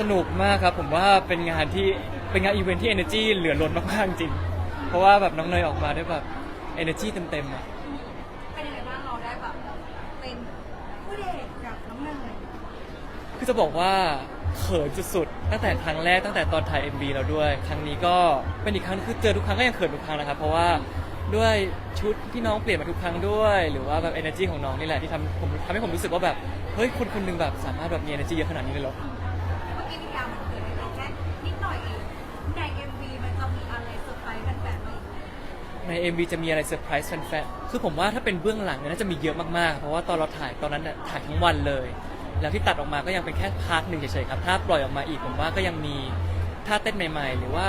สนุกมากครับ ผมว่าเป็นงานที่เป็นงานอีเวนท์ที่ energy เหลือล้นมากๆจริง เพราะว่าแบบน้องเนยออกมาด้วยแบบ energy เต็มๆอะเป็นยังไงบ้างเราได้แบบเป็นผู้เด็กกับน้องเนยคือจะบอกว่าเขินสุดๆตั้งแต่ครั้งแรกตั้งแต่ตอนถ่าย MV เราด้วย ครั้งนี้ก็เป็นอีกครั้งคือเจอทุกครั้งก็ยังเขินทุกครั้งนะครับ เพราะว่าด้วยชุดที่น้องเปลี่ยนมาทุกครั้งด้วย หรือว่าแบบ energy ของน้องนี่แหละที่ทำผมทำให้ผมรู้สึกว่าแบบเฮ้ยคนคนหนึงแบบสามารถแบบมี energy เยอะขนาดนี้เลยเหรอเมื่อ ใน MV จะมีอะไรเซอร์ไพรส์แฟนๆคือผมว่าถ้าเป็นเบื้องหลังเนี่ยน่าจะมีเยอะมากๆ เพราะว่าตอนเราถ่ายตอนนั้นน่ะถ่ายทั้งวันเลย แล้วที่ตัดออกมาก็ยังเป็นแค่พาร์ทหนึ่งเฉยๆครับ ถ้าปล่อยออกมาอีกผมว่าก็ยังมีท่าเต้นใหม่ ๆ หรือว่า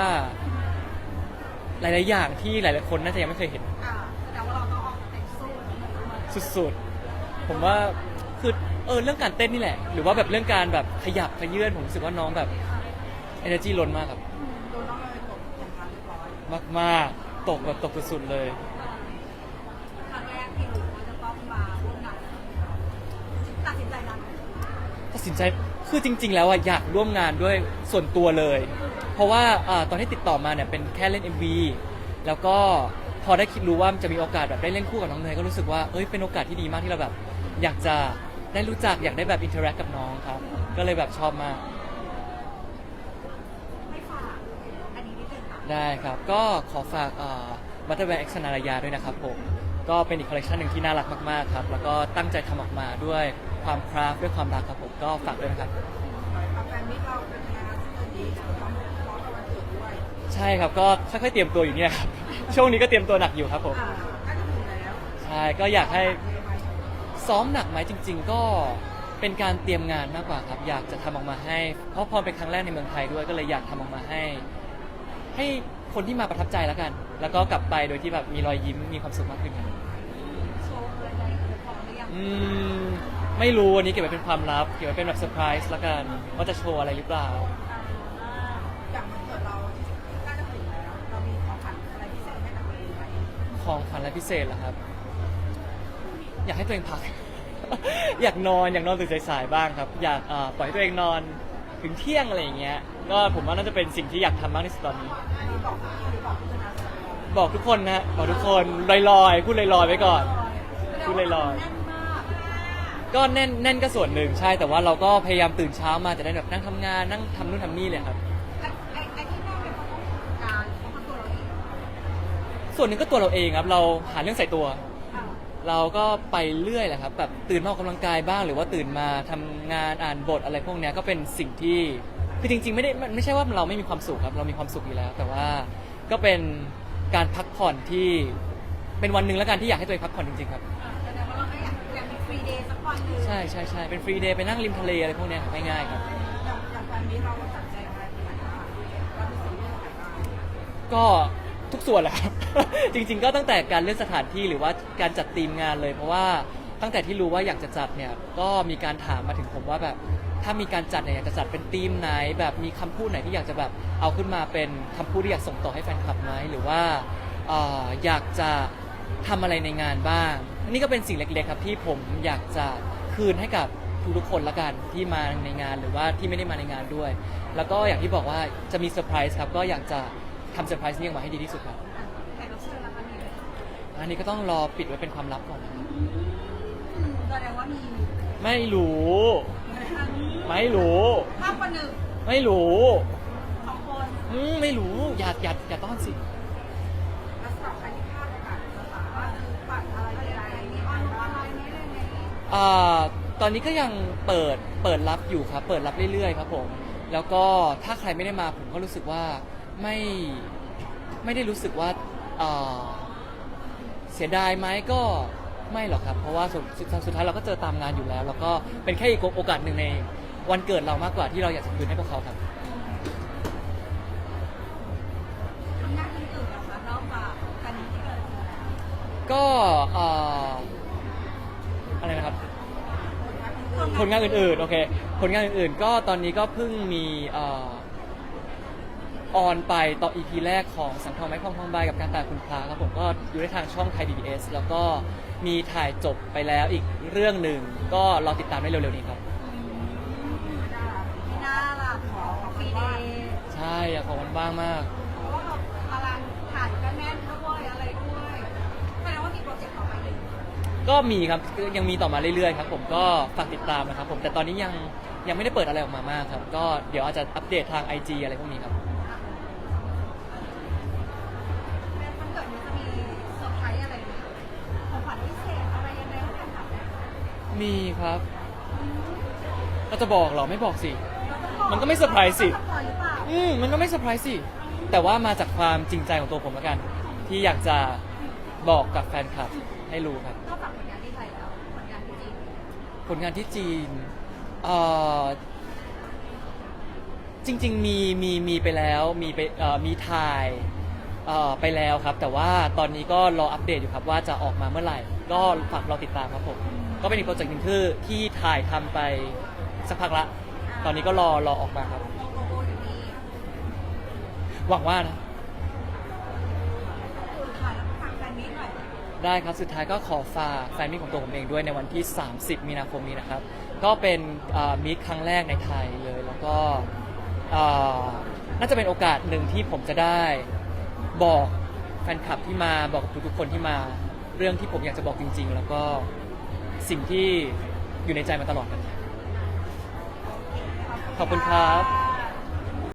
หลายๆอย่างที่หลายๆคนน่าจะยังไม่เคยเห็น อ่าแสดงว่าเราต้องออกแต่งสู้กับน้องเนยด้วยสุดๆ ผมว่าคือเออเรื่องการเต้นนี่แหละ หรือว่าแบบเรื่องการแบบขยับขยื่นผมรู้สึกว่าน้องแบบ energy ล้นมากครับ โดนน้องเนยตกเป็นทางเรียบร้อยมากๆ ตกแบบตกสุดๆเลย ครั้งแรกที่รู้ว่าจะต้องมาร่วมงานตัดสินใจนานตัดสินใจคือจริง ๆ แล้วอะอยากร่วมงานด้วยส่วนตัวเลย เพราะว่าอาตอนที่ติดต่อมาเนี่ยเป็นแค่เล่น MV แล้วก็พอได้คิดรู้ว่าจะมีโอกาสแบบได้เล่นคู่กับน้องเนยก็รู้สึกว่าเอ้ยเป็นโอกาสที่ดีมากที่เราแบบ อยากจะได้รู้จักอยากได้แบบอินเทอร์แอคกับน้องครับ ก็เลยแบบชอบมาก ไม่ฝากอันนี้นิดนึงค่ะ ได้ครับ ก็ขอฝากบัตเตอร์แวร์เอ็กซ์นารายาด้วยนะครับผม ก็เป็นอีกคอลเลคชันหนึ่งที่น่ารักมากๆครับ แล้วก็ตั้งใจทำออกมาด้วยความคราฟต์ด้วยความรักครับผม ก็ฝากด้วยนะครับกับแฟนมิตรเราเป็นยังไงคะซึ่งตอนนี้พร้อมพร้อมกับวันเกิดด้วย ใช่ครับ ก็ค่อยๆเตรียมตัวอยู่เนี่ยครับ ช่วงนี้ก็เตรียมตัวหนักอยู่ครับผมอ่าใกล้จะถึงแล้วใช่ ก็อยากให้เยอะไหมซ้อมหนักไหมจริง ๆ ก็เป็นการเตรียมงานมากกว่าครับ อยากจะทำออกมาให้ เพราะพอเป็นครั้งแรกในเมืองไทยด้วยก็เลยอยากทำออกมาให้ ให้คนที่มาประทับใจแล้วกัน แล้วก็กลับไปโดยที่แบบมีรอยยิ้มมีความสุขมากขึ้นครับโชว์อะไรพร้อมหรือยังอืมไม่รู้อันนี้เก็บไว้เป็นความลับ เก็บไว้เป็นแบบเซอร์ไพรส์แล้วกันว่าจะโชว์อะไรหรือเปล่า อ่าอย่างวันเกิดเราที่ใกล้จะถึงแล้ว เรามีของขวัญอะไรพิเศษให้กับตัวเองไหมของขวัญอะไรพิเศษเหรอครับ อยากให้ตัวเองพัก อยากนอนอยากนอนตื่นสายๆบ้างครับ อยากเอ่อปล่อยให้ตัวเองนอนถึงเที่ยงอะไรอย่างเงี้ย ก็ผมว่าน่าจะเป็นสิ่งที่อยากทำมากที่สุดตอนนี้ บอกทุกคนนะฮะบอกทุกคนลอยๆพูดลอยๆไว้ก่อนพูดลอยๆ ก็แน่นแน่นก็ส่วนหนึ่งใช่แต่ว่าเราก็พยายามตื่นเช้ามาจะได้แบบนั่งทำงานนั่งทำนู่นทำนี่เลยครับ ส่วนหนึ่งก็ตัวเราเองครับ เราหาเรื่องใส่ตัว เราก็ไปเรื่อยแหละครับแบบตื่นมาออกกำลังกายบ้างหรือว่าตื่นมาทำงานอ่านบทอะไรพวกเนี้ยก็เป็นสิ่งที่ คือจริงๆไม่ได้มันไม่ใช่ว่าเราไม่มีความสุขครับ เรามีความสุขอยู่แล้ว แต่ว่าก็เป็นการพักผ่อนที่เป็นวันหนึ่งแล้วกันที่อยากให้ตัวเองพักผ่อนจริงๆครับ แสดงว่าเราก็อยากอยากมีฟรีเดย์สักวันหนึ่งใช่ใช่ใช่เป็นฟรีเดย์ไปนั่งริมทะเลอะไรพวกเนี้ยครับง่ายๆครับ อย่างอย่างวันนี้เราตัดใจอะไรเป็นอะไรบ้างเราเป็นสิ่งที่เราอยากได้ก็ทุกส่วนแหละครับ จริงๆ ก็ตั้งแต่การเลือกสถานที่หรือว่าการจัดทีมงานเลย เพราะว่าตั้งแต่ที่รู้ว่าอยากจะจัดเนี่ยก็มีการถามมาถึงผมว่าแบบ ถ้ามีการจัดเนี่ยอยากจะจัดเป็นทีมไหน แบบมีคำพูดไหนที่อยากจะแบบเอาขึ้นมาเป็นคำพูดที่อยากส่งต่อให้แฟนคลับไหมหรือว่าเอ่ออยากจะทำอะไรในงานบ้าง อันนี้ก็เป็นสิ่งเล็กๆครับที่ผมอยากจะคืนให้กับทุกๆคนละกันที่มาในงานหรือว่าที่ไม่ได้มาในงานด้วย แล้วก็อย่างที่บอกว่าจะมีเซอร์ไพรส์ครับก็อยากจะทำเซอร์ไพรส์นี้ออกมาให้ดีที่สุดครับ แขกรับเชิญละคะนี่อันนี้ก็ต้องรอปิดไว้เป็นความลับก่อนนะครับแสดงว่ามีไม่รู้ ไม่รู้ ภาพวันหนึ่งไม่รู้สองคนอืมไม่รู้ อย่าอย่าอย่าต้อนสิแล้วสำหรับใครที่พลาดโอกาสจะสามารถซื้อบัตรอะไรอะไรมีออนออนไลน์นี้อะไรนี้อ่าตอนนี้ก็ยังเปิดเปิดรับอยู่ครับ เปิดรับเรื่อยๆ ครับผม แล้วก็ถ้าใครไม่ได้มาผมก็รู้สึกว่าไม่ไม่ได้รู้สึกว่าอ่าเสียดายไหมก็ ไม่หรอกครับ เพราะว่าสุดสุดสุดท้ายเราก็เจอตามงานอยู่แล้ว แล้วก็เป็นแค่อีกโอกาสหนึ่งในวันเกิดเรามากกว่าที่เราอยากจะคืนให้พวกเขาครับ ทำงานอื่นๆนะคะนอกจากการนี้ที่เกิดขึ้นก็เอ่ออะไรนะครับ ผลงานอื่นๆ โอเค ผลงานอื่นๆ ก็ตอนนี้ก็เพิ่งมีเอ่อ ออนไปต่อ EP แรกของสังทองไม้พองทองใบกับการตายคุณพระครับผมก็อยู่ในทางช่องไทย PBS แล้วก็มีถ่ายจบไปแล้วอีกเรื่องหนึ่งก็รอติดตามได้เร็วๆนี้ครับน่ารักขอของปีเดย์ใช่อยากขอวันว่างมาก เพราะว่าแบบตารางถ่ายก็แน่นด้วยอะไรด้วยแสดงว่ามีโปรเจกต์ต่อไปอีกก็มีครับยังมีต่อมาเรื่อยๆครับผมก็ฝากติดตามนะครับผมแต่ตอนนี้ยังยังไม่ได้เปิดอะไรออกมามากครับ ก็เดี๋ยวอาจจะอัปเดตทาง IG อะไรพวกนี้ครับ มีครับเราจะบอกเหรอไม่บอกสิเราต้องบอกมันก็ไม่เซอร์ไพรส์สิเราต้องบอกหรือเปล่าอืมมันก็ไม่เซอร์ไพรส์สิ แต่ว่ามาจากความจริงใจของตัวผมแล้วกัน ที่อยากจะบอกกับแฟนคลับให้รู้ครับ นอกจากผลงานที่ไทยแล้วผลงานที่จีนผลงานที่จีนเอ่อจริง ๆ มีมีมีไปแล้วมีไปเอ่อมีถ่ายเอ่อไปแล้วครับ แต่ว่าตอนนี้ก็รออัปเดตอยู่ครับว่าจะออกมาเมื่อไหร่ ก็ฝากรอติดตามครับผม ก็เป็นอีกโปรเจกต์หนึ่งที่ที่ถ่ายทำไปสักพักละ ตอนนี้ก็รอรอออกมาครับ หวังว่านะ ได้ครับ สุดท้ายก็ขอฝากแฟนมิตของตัวผมเองด้วยในวันที่ 30 มีนาคมนี้นะครับ ก็เป็นมิตครั้งแรกในไทยเลย แล้วก็เอ่อน่าจะเป็นโอกาสหนึ่งที่ผมจะได้บอกแฟนคลับที่มาบอกทุกๆคนที่มา เรื่องที่ผมอยากจะบอกจริง ๆ แล้วก็สิ่งที่อยู่ในใจมาตลอดกันขอบคุณครับ